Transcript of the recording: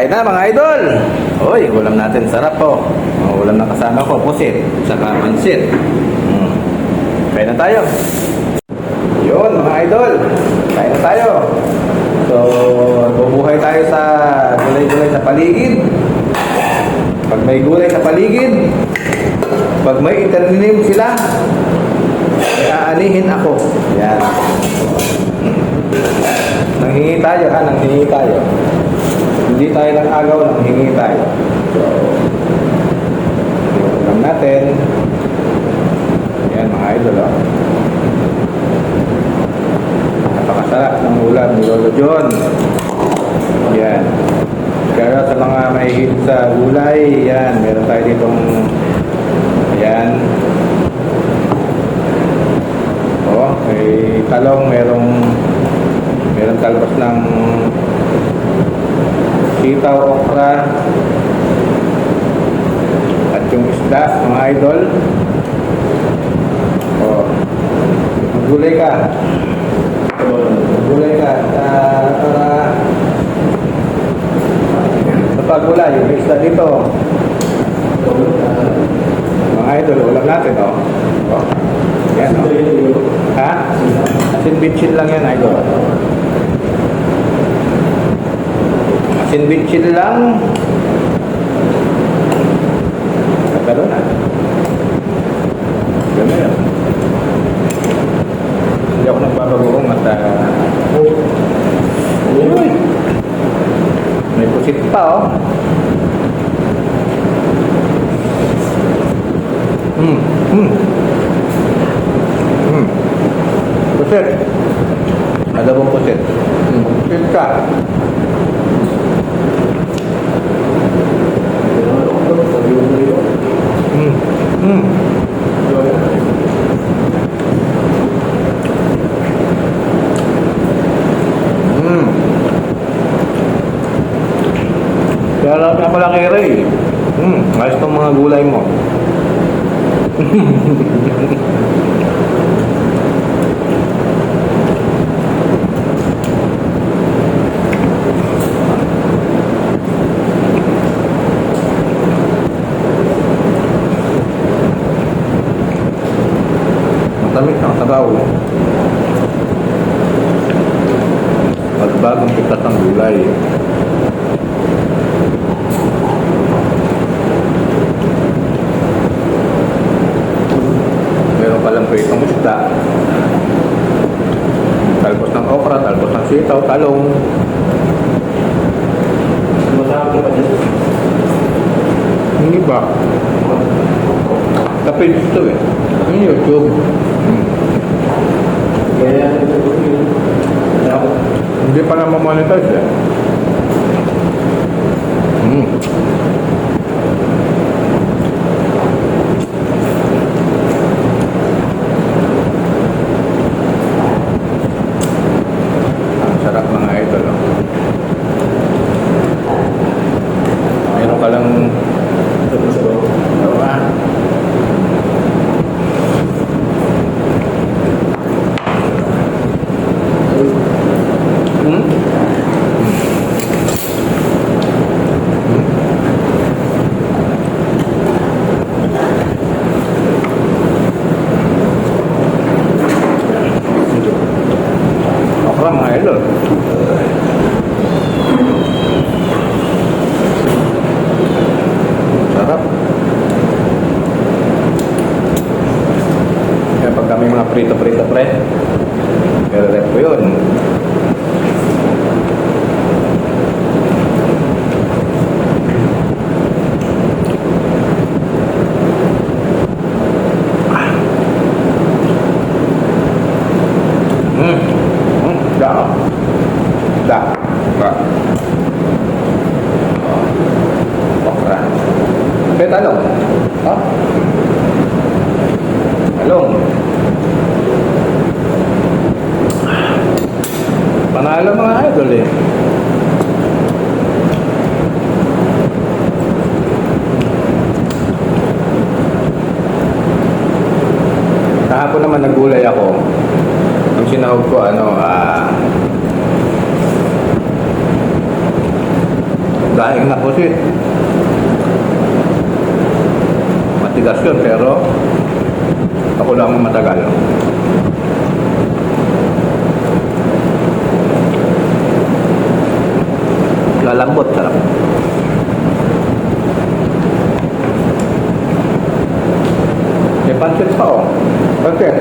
Kain na mga idol! Uy, ulam natin sarap po. Oh, ulam na kasama ko, pusit, saka pansit. Hmm. Kain na tayo. Yun mga idol, kain na tayo. So, bubuhay tayo sa gulay-gulay sa paligid. Pag may gulay sa paligid, pag may internim sila, aanihin ako. Yan. Nanghingi tayo ha, nanghingi tayo. Hindi tayo ng agaw, nanghingi tayo. So, yung natin. Yan mga idol oh. Napakasarap ng ulam ni Lolo John. Yan. Kaya sa mga mahilig sa gulay, yan, meron tayo ditong yan. Oh, may talong, merong meron talbos ng sitaw, okra, at yung isda, mga idol. Oh, gulay ka. Gulay ka. Uh, para sa paggulay, yung isda dito. Mga idol, ulam natin, oh. oh. Yan, oh. Ha? Asin bitchin lang yan, idol. Asin bitchin lang. Katalo na. Ganun yan. Hindi ako nagbabagoong at uh, Uy! May pusit pa, oh. Hmm, hmm. Hmm. Pusit. Adobong pusit. Hmm. Pusit ka. Hmm. Hmm. Hmm. Kaya lang nga pala kay Ray. Hmm. Ayos tong mga gulay mo. Matamit ang sabaw. Magbagong pitas ang gulay. Meron palang pritong isda. Talbos ng okra, talbos ng sitaw, talong. Masarap pa dyan. Hindi ba? Kapit ito eh. Yung YouTube. Hindi pa na mamonetize eh. Hmm. Ang sarap mga idol. Oh. Meron ka lang tapos ko. Diba? Hmm? Okra mga idol. Sarap. Kaya pag kami mga prito-prito pre, pero rep ko yun. Hmm. Hmm. Da. Da. Da. Okra. Kaya talong. Ha? Talong. Mga idol eh. Kahapon naman nagulay ako. Ang sinahog ko ano, ah... daing na pusit. Matigas yun, pero ako lang ang matagal. Lalambot, sarap. May pancit pa oh. Pancit.